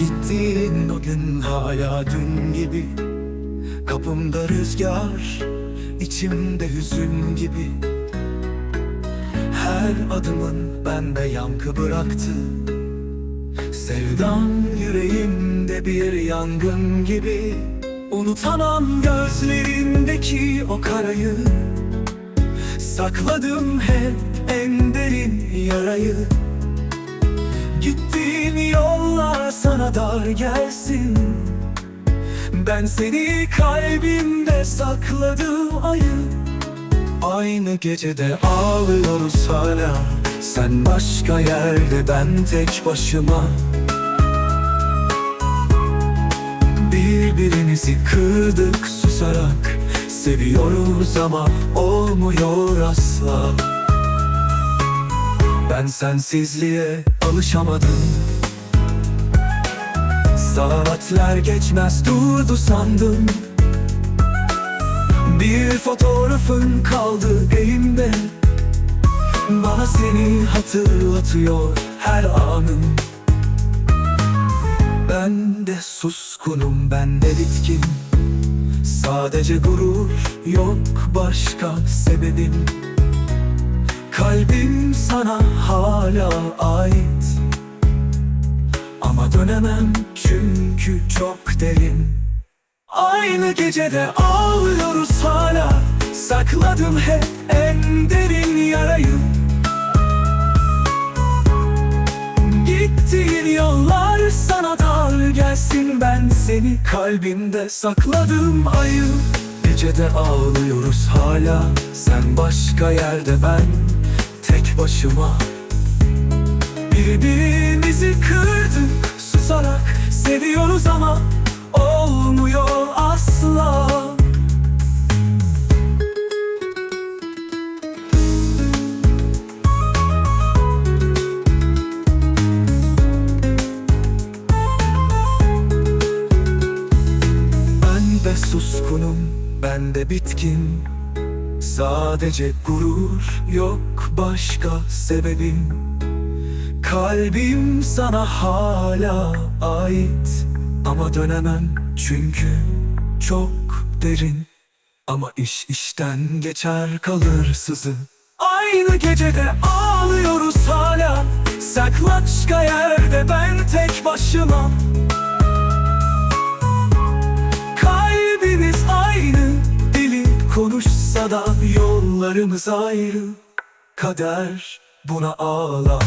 gittiğin o gün hala dün gibi. Kapımda rüzgar, içimde hüzün gibi. Her adımın bende yankı bıraktı. Sevdan yüreğimde bir yangın gibi. Unutamam gözlerindeki o karayı. Sakladım hep en derin yarayı yollar sana dar gelsin. Ben seni kalbimde sakladım ayı. Aynı gecede ağlıyoruz hala. Sen başka yerde ben tek başıma. Birbirimizi kırdık susarak. Seviyoruz ama olmuyor asla. Ben sensizliğe alışamadım Saatler geçmez durdu sandım. Bir fotoğrafın kaldı elimde. Bana seni hatırlatıyor her anım. Ben de suskunum ben de bitkin. Sadece gurur yok başka sebebim. Kalbim sana hala ait. Ama dönemem çünkü çok derin. Aynı gecede ağlıyoruz hala. Sakladım hep en derin yarayı. Gittiğin yollar sana dar gelsin. Ben seni kalbimde sakladım ayı. Gecede ağlıyoruz hala. Sen başka yerde ben tek başıma. Birbirimizi kırdık susarak Seviyoruz ama olmuyor asla. Ben de suskunum, ben de bitkin Sadece gurur yok başka sebebim Kalbim sana hala ait. Ama dönemem çünkü çok derin. Ama iş işten geçer kalır sızı. Aynı gecede ağlıyoruz hala. Saklaçka yerde ben tek başıma Kalbimiz aynı. Dili konuşsa da yollarımız ayrı. Kader buna ağla